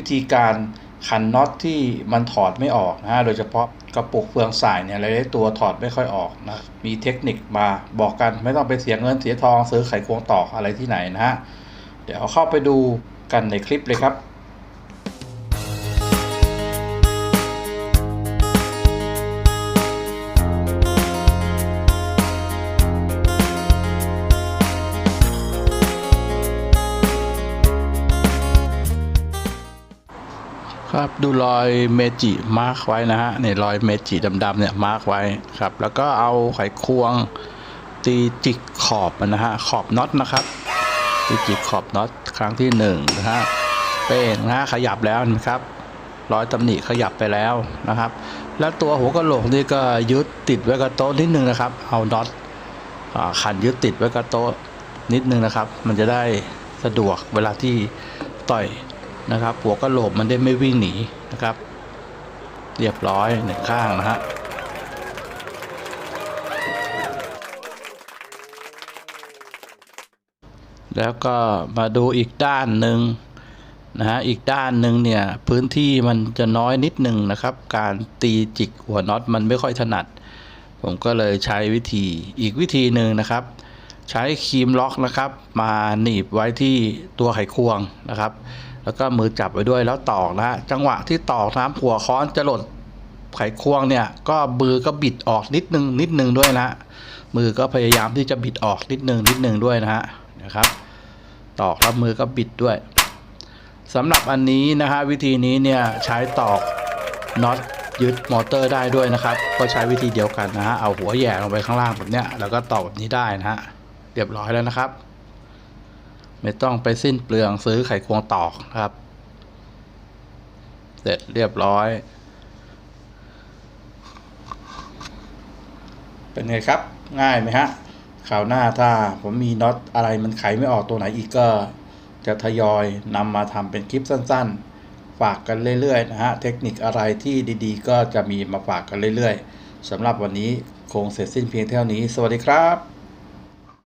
วิธีการขันน็อตที่มันถอดไม่ออกนะฮะ โดยเฉพาะกระปุกเฟืองสายเนี่ยหลายๆตัวถอดไม่ค่อยออกนะ มีเทคนิคมาบอกกันไม่ต้องไปเสียเงินเสียทองซื้อไขควงตอกอะไรที่ไหนนะฮะ เดี๋ยวเข้าไปดูกันในคลิปเลยครับ ครับดูรอยเมจิมาร์กไว้นะฮะเนี่ยรอยเมจิดำๆเนี่ยมาร์กไว้ครับ แล้วก็เอาไขควงตีจิกขอบนะฮะขอบน็อตนะครับตีจิกขอบน็อตครั้งที่หนึ่งนะฮะเป้งนะฮะขยับแล้วนะครับรอยตำหนิขยับไปแล้วนะครับ แล้วตัวหัวกระโหลกนี่ก็ยึดติดไว้กับโต๊ะนิดนึงนะครับ เอาน็อตขันยึดติดไว้กับโต๊ะนิดนึงนะครับ มันจะได้สะดวกเวลาที่ต่อย นะครับ หัวกะโหลกมันได้ไม่วิ่งหนีนะครับ เรียบร้อยหนึ่งข้างนะฮะแล้วก็มาดูอีกด้านหนึ่งนะฮะอีกด้านหนึ่งเนี่ยพื้นที่มันจะน้อยนิดหนึ่งนะครับ การตีจิกหัวน็อตมันไม่ค่อยถนัด ผมก็เลยใช้วิธีอีกวิธีหนึ่งนะครับ ใช้ครีมล็อกนะครับ มาหนีบไว้ที่ตัวไขควงนะครับ แล้วก็มือจับไว้ด้วยแล้วตอกนะจังหวะที่ตอกน้ำหัวค้อนจะหล่นไขควงเนี่ยก็มือก็บิดออกนิดนึงนิดนึงด้วยนะมือก็พยายามที่จะบิดออกนิดนึงนิดนึงด้วยนะฮะนะครับ ตอกแล้วมือก็บิดด้วยสำหรับอันนี้นะฮะวิธีนี้เนี่ยใช้ตอกน็อตยึดมอเตอร์ได้ด้วยนะครับ ก็ใช้วิธีเดียวกันนะฮะเอาหัวแหย่ลงไปข้างล่างแบบเนี้ยแล้วก็ตอกแบบนี้ได้นะฮะ เรียบร้อยแล้วนะครับ ไม่ต้องไปสิ้นเปลืองซื้อไขควงตอกครับ เสร็จเรียบร้อย เป็นไงครับ ง่ายไหมฮะคราวหน้าถ้าผมมีน็อตอะไรมันไขไม่ออกตัวไหนอีกก็จะทยอยนำมาทำเป็นคลิปสั้นๆ ฝากกันเรื่อยๆนะฮะ เทคนิคอะไรที่ดีๆ ก็จะมีมาฝากกันเรื่อยๆสำหรับวันนี้คงเสร็จสิ้นเพียงเท่านี้ สวัสดีครับ